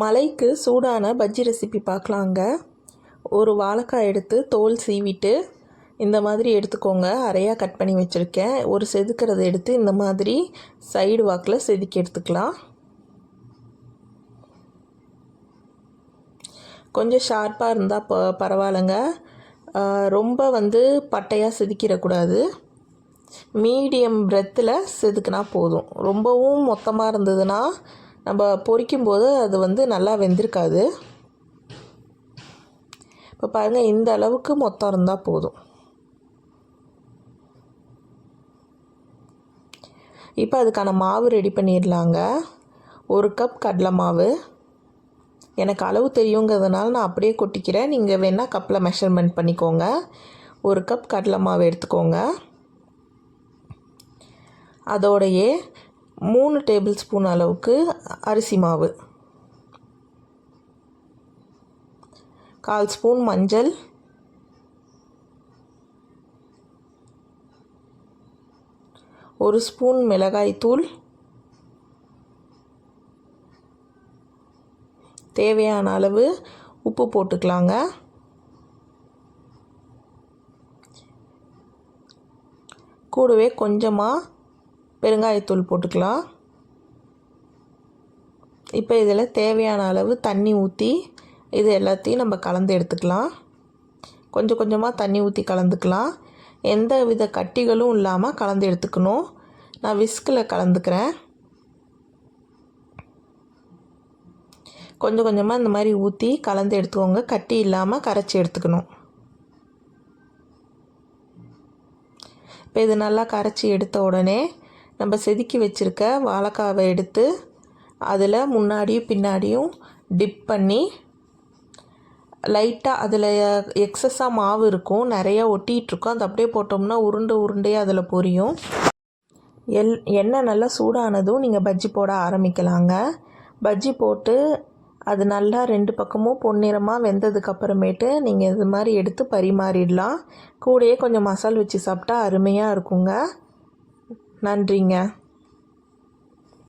மலைக்கு சூடான பஜ்ஜி ரெசிபி பார்க்கலாங்க. ஒரு வாழைக்காய் எடுத்து தோல் சீவிட்டு இந்த மாதிரி எடுத்துக்கோங்க. அரையாக கட் பண்ணி வச்சுருக்கேன். ஒரு செதுக்கிறத எடுத்து இந்த மாதிரி சைடு வாக்கில் செதுக்கி எடுத்துக்கலாம். கொஞ்சம் ஷார்ப்பாக இருந்தால் ப பரவாயில்லைங்க. ரொம்ப வந்து பட்டையாக செதுக்கிடக்கூடாது. மீடியம் பிரெத்தில் செதுக்கினா போதும். ரொம்பவும் மொத்தமாக இருந்ததுன்னா நம்ம பொரிக்கும்போது அது வந்து நல்லா வெந்திருக்காது. இப்போ பாருங்கள் இந்த அளவுக்கு மொத்தம் இருந்தால் போதும். இப்போ அதுக்கான மாவு ரெடி பண்ணிடலாங்க. ஒரு கப் கடலை மாவு. எனக்கு அளவு தெரியுங்கிறதுனால நான் அப்படியே கொட்டிக்கிறேன். நீங்கள் வேணால் கப்பில் மெஷர்மெண்ட் பண்ணிக்கோங்க. ஒரு கப் கடலை மாவு எடுத்துக்கோங்க. அதோடையே மூணு டேபிள் ஸ்பூன் அளவுக்கு அரிசி மாவு. கால் ஸ்பூன் மஞ்சள். ஒரு ஸ்பூன் மிளகாய்த்தூள் தேவையான அளவு உப்பு போட்டுக்கலாங்க. கூடவே கொஞ்சமாக பெருங்காயத்தூள் போட்டுக்கலாம். இப்போ இதில் தேவையான அளவு தண்ணி ஊற்றி இது எல்லாத்தையும் நம்ம கலந்து எடுத்துக்கலாம். கொஞ்சம் கொஞ்சமாக தண்ணி ஊற்றி கலந்துக்கலாம். எந்த வித கட்டிகளும் இல்லாமல் கலந்து எடுத்துக்கணும். நான் விஸ்கில் கலந்துக்கிறேன். கொஞ்சம் கொஞ்சமாக இந்த மாதிரி ஊற்றி கலந்து எடுத்துக்கோங்க. கட்டி இல்லாமல் கரைச்சி எடுத்துக்கணும். இப்போ இது நல்லா கரைச்சி எடுத்த உடனே நம்ம செதுக்கி வச்சுருக்க வாழைக்காவை எடுத்து அதில் முன்னாடியும் பின்னாடியும் டிப் பண்ணி லைட்டாக அதில் எக்ஸஸாக மாவு இருக்கும் நிறையா ஒட்டிகிட்ருக்கும் அது அப்படியே போட்டோம்னா உருண்டு உருண்டையாக அதில் பொரியும். எல் எண்ணெய் நல்லா சூடானதும் நீங்கள் பஜ்ஜி போட ஆரம்பிக்கலாங்க. பஜ்ஜி போட்டு அது நல்லா ரெண்டு பக்கமும் பொன்னிறமாக வெந்ததுக்கப்புறமேட்டு நீங்கள் இது மாதிரி எடுத்து பரிமாறிடலாம். கூடயே கொஞ்சம் மசால் வச்சு சாப்பிட்டா அருமையாக இருக்குங்க. நன்றிங்க.